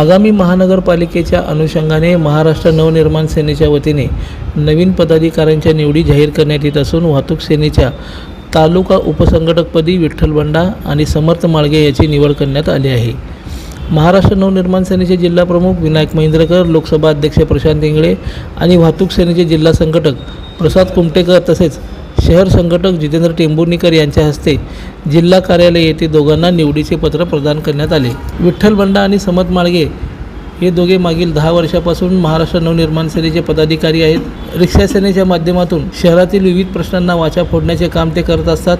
आगामी महानगरपालिकेच्या अनुषंगाने महाराष्ट्र नवनिर्माण सेनेच्या वतीने नवीन पदाधिकाऱ्यांच्या निवडी जाहीर करण्यात येत असून वाहतूक सेनेच्या तालुका उपसंघटकपदी विठ्ठल बंडा आणि समर्थ माळगे याची निवड करण्यात आली आहे. महाराष्ट्र नवनिर्माण सेनेचे जिल्हाप्रमुख विनायक महेंद्रकर लोकसभा अध्यक्ष प्रशांत इंगळे आणि वाहतूक सेनेचे जिल्हा संघटक प्रसाद कुमटेकर तसेच शहर संघटक जितेंद्र टेंभुर्णीकर यांच्या हस्ते जिल्हा कार्यालय येथे दोघांना निवडीचे पत्र प्रदान करण्यात आले. विठ्ठल बंडा आणि समत माळगे हे दोघे मागील दहा वर्षापासून महाराष्ट्र नवनिर्माण सेनेचे पदाधिकारी आहेत. रिक्षा सेनेच्या माध्यमातून शहरातील विविध प्रश्नांना वाचा फोडण्याचे काम ते करत असतात.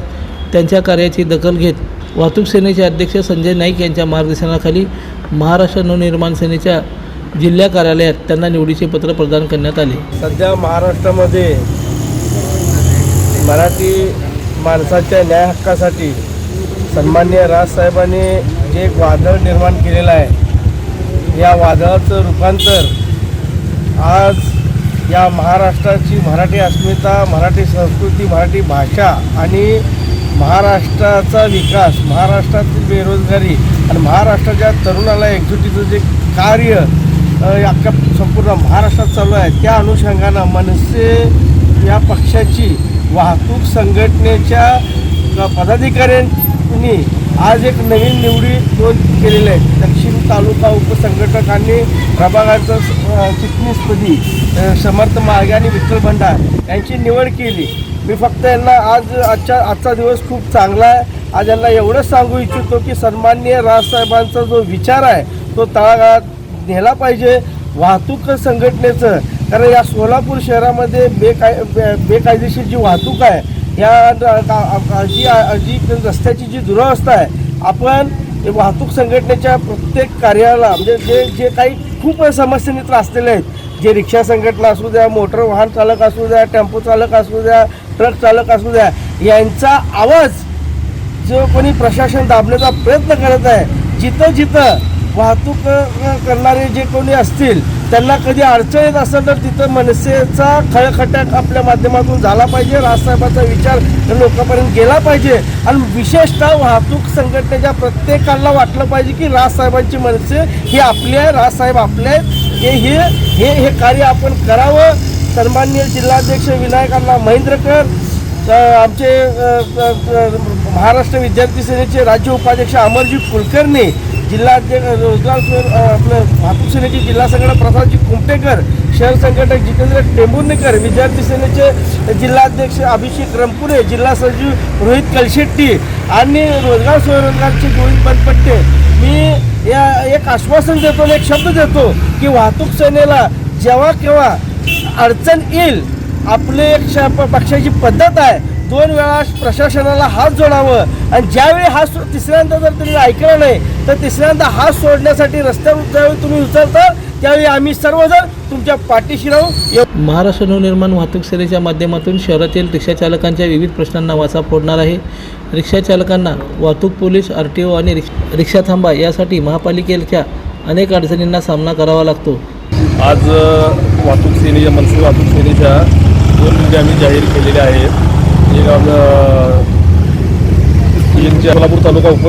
त्यांच्या कार्याची दखल घेत वाहतूक सेनेचे अध्यक्ष संजय नाईक यांच्या मार्गदर्शनाखाली महाराष्ट्र नवनिर्माण सेनेच्या जिल्हा कार्यालयात त्यांना निवडीचे पत्र प्रदान करण्यात आले. सध्या महाराष्ट्रामध्ये मराठी माणसाच्या न्याय हक्कासाठी सन्मान्य राजसाहेबांनी जे एक वादळ निर्माण केलेलं आहे या वादळाचं रूपांतर आज या महाराष्ट्राची मराठी अस्मिता मराठी संस्कृती मराठी भाषा आणि महाराष्ट्राचा विकास महाराष्ट्रातील बेरोजगारी आणि महाराष्ट्राच्या तरुणाला एकजुटीचं जे कार्य अख्ख्या संपूर्ण महाराष्ट्रात चालू आहे. त्या अनुषंगानं मनसे या पक्षाची वाहतूक संघटनेच्या पदाधिकाऱ्यांनी आज एक नवीन निवडी दोन केलेल्या आहेत. दक्षिण तालुका उपसंघटक आणि प्रभागाचं चिटणीसपदी समर्थ मागे आणि विठ्ठल भंडार यांची निवड केली. मी फक्त यांना आज आजच्या आजचा दिवस खूप चांगला आहे. आज यांना एवढंच सांगू इच्छितो की सन्माननीय राजसाहेबांचा जो विचार आहे तो तळागाळात नेला पाहिजे. वाहतूक संघटनेचं कारण या सोलापूर शहरामध्ये बेकाय बे बेकायदेशीर जी वाहतूक आहे या जी जी रस्त्याची जी दुरावस्था आहे आपण वाहतूक संघटनेच्या प्रत्येक कार्याला म्हणजे जे जे काही खूप समस्यांनी त्रासलेले आहेत जे रिक्षा संघटना असू द्या मोटर वाहन चालक असू द्या टेम्पो चालक असू द्या ट्रक चालक असू द्या यांचा आवाज जो कोणी प्रशासन दाबण्याचा प्रयत्न करत आहे जिथं जिथं वाहतूक करणारे जे कोणी असतील त्यांना कधी अडचण येत असेल तर तिथं मनसेचा खळखटाक आपल्या माध्यमातून झाला पाहिजे राजसाहेबांचा विचार लोकांपर्यंत गेला पाहिजे. आणि विशेषतः वाहतूक संघटनेच्या प्रत्येकाला वाटलं पाहिजे की राजसाहेबांची मनसे ही आपली आहे राजसाहेब आपले आहेत. हे हे हे हे कार्य आपण करावं. सन्मान्य जिल्हाध्यक्ष विनायकांना महेंद्रकर आमचे महाराष्ट्र विद्यार्थी सेनेचे राज्य उपाध्यक्ष अमरजी कुलकर्णी जिल्हाध्यक्ष रोजगार सु- आपलं वाहतूक सेनेचे जिल्हा संघटक प्रसादजी कुमटेकर शहर संघटक जितेंद्र टेंभुर्णेकर विद्यार्थी सेनेचे जिल्हाध्यक्ष अभिषेक रमपुरे जिल्हा सचिव रोहित कलशेट्टी आणि रोजगार स्वयंरोजगारचे गोविंद बनपट्टे. मी या एक आश्वासन देतो आणि एक शब्द देतो की वाहतूक सेनेला जेव्हा केव्हा अडचण येईल आपले एक पक्षाची पद्धत आहे दोन वेळा प्रशासनाला हात जोडावं. आणि ज्यावेळी हात सो तिसऱ्यांदा जर तुम्ही ऐकलं नाही तर तिसऱ्यांदा हात सोडण्यासाठी रस्त्यावर ज्यावेळी तुम्ही उचलता त्यावेळी आम्ही सर्वजण तुमच्या पाठीशी राहू. महाराष्ट्र नवनिर्माण वाहतूक सेनेच्या माध्यमातून शहरातील रिक्षा चालकांच्या विविध प्रश्नांना वाचा फोडणार आहे. रिक्षा चालकांना वाहतूक पोलीस आर टी ओ आणि रिक्ष- रिक्षा थांबा यासाठी महापालिकेच्या अनेक अडचणींना सामना करावा लागतो. आज वाहतूक सेनेच्या मनसे वाहतूक सेनेच्या दोन निवडी आम्ही जाहीर केलेल्या आहेत. एक आपलं एक तालुका उप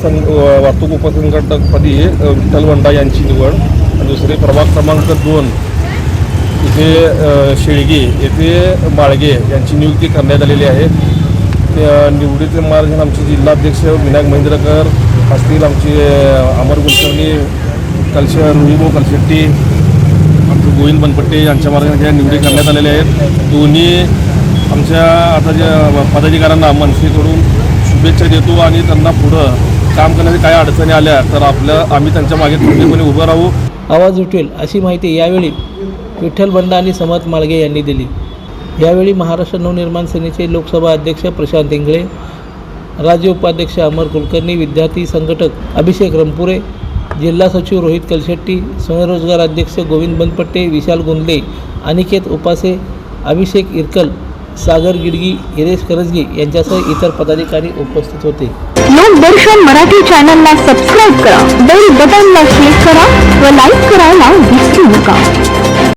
सं वाहतूक उपसंघटकपदी विठ्ठल वंडा यांची निवड. दुसरी प्रभाग क्रमांक दोन इथे शेळगे येथे माळगे यांची नियुक्ती करण्यात आलेली आहे. त्या निवडीचे मार्गदर्शन आमचे जिल्हाध्यक्ष विनायक महेंद्रकर असतील आमचे अमर कुलकर्णी कलश रुईबो कलशेट्टी आमचे गोविंद बनपट्टे यांच्या मार्गाने ह्या निवडी करण्यात आलेल्या आहेत. दोन्ही आमच्या आता ज्या पदाधिकाऱ्यांना मनसेकडून शुभेच्छा देतो आणि त्यांना पुढं काम करण्याची काही अडचणी आल्या तर आपल्या आम्ही त्यांच्या मागे ठामपणे उभं राहू. आवाज उठेल अशी माहिती यावेळी विठ्ठल बंडा आणि समत माळगे यांनी दिली. यावेळी महाराष्ट्र नवनिर्माण सेनेचे लोकसभा अध्यक्ष प्रशांत इंगळे राज्य उपाध्यक्ष अमर कुलकर्णी विद्यार्थी संघटक अभिषेक रमपुरे जिल्हा सचिव रोहित कलशेट्टी स्वयंरोजगार अध्यक्ष गोविंद बनपट्टे विशाल गुंदले अनिकेत उपासे अभिषेक इरकल सागर गिडगी हिरेश करजगी यांच्यासह इतर पदाधिकारी उपस्थित होते. लोकदर्शन मराठी चॅनलला सबस्क्राईब करा. बेल बटनला क्लिक करा व लाईक करायला विसरू नका.